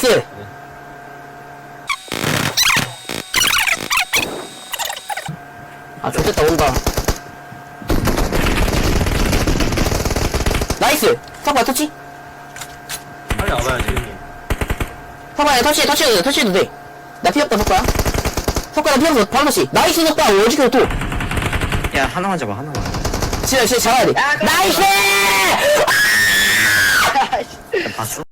나이스! 아, 좋겠다, 온다. 나이스! 석발 터치? 빨리 와봐야지. 터치해, 터치해도 돼, 터치해도 돼. 나 피었다, 석발. 석발 나 피었어, 바로 터치. 나이스, 석발, 오지게 또. 야 하나만 잡아 하나만 진짜, 진짜 잡아야 돼. 나이스! 야, 봤어?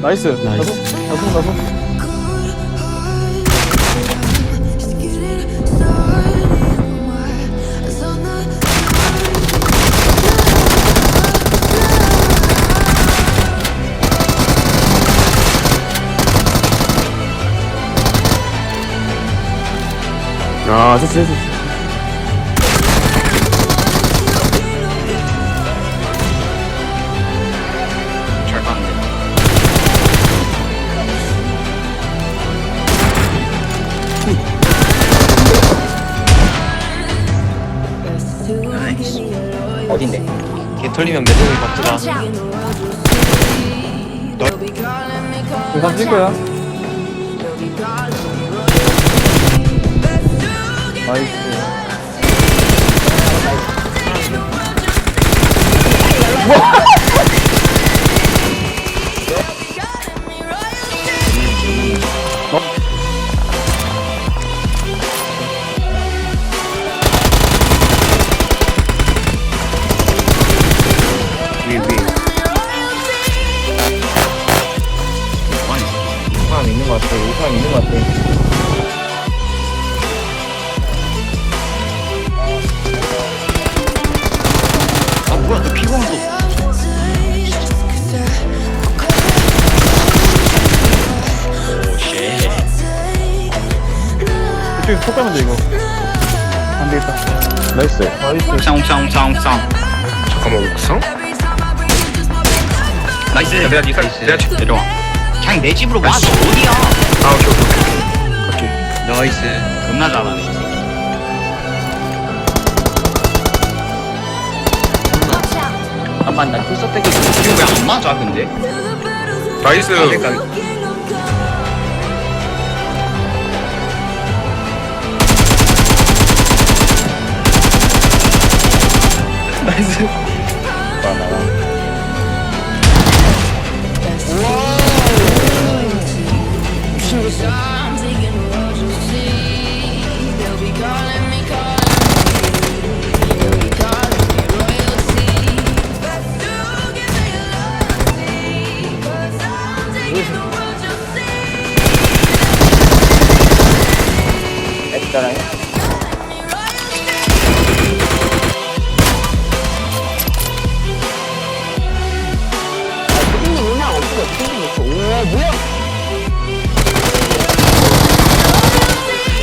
나이스. 나이스. 나도, 나도, 나도. 아, 됐어, 됐어. 어딘데? 걔 털리면 매듭을 받더라 계산 찔 거야. 나이스. 사람 있는 것 같아. 이 사람 있는 것 같아. 아 뭐야 너 오쉣 이쪽에서 톡 가면 돼, 이거. 안 되겠다. 나이스. 나이스. 옥상 옥상 옥상 옥상 잠깐만 옥상? 나이스 내가 니 살- 내가 치- 내려와 그냥 내 집으로 와너 어디야 아 오케이 오케이 오케이 나이스 겁나 잘하네 이 새끼 잠깐만, 나 풀서 떼기. 이거 왜안 맞아 근데? 나이스 그러니까 나이스. 피디님 인상 없어, 피디님 있어. 오, 뭐야?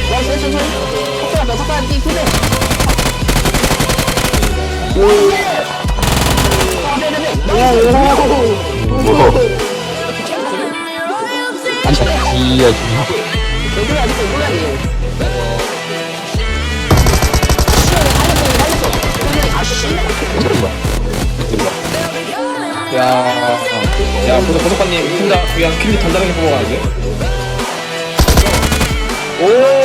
나이스, 천천히. 석발, 나 석발, 뛰, 피드. 오, 아, 네, 네, 네. 오. 이야, 여기 아직도 몰라, 야, 야, 보석, 보석관님, 혼자 그냥 킬리 단단하게 뽑아가는데? 오!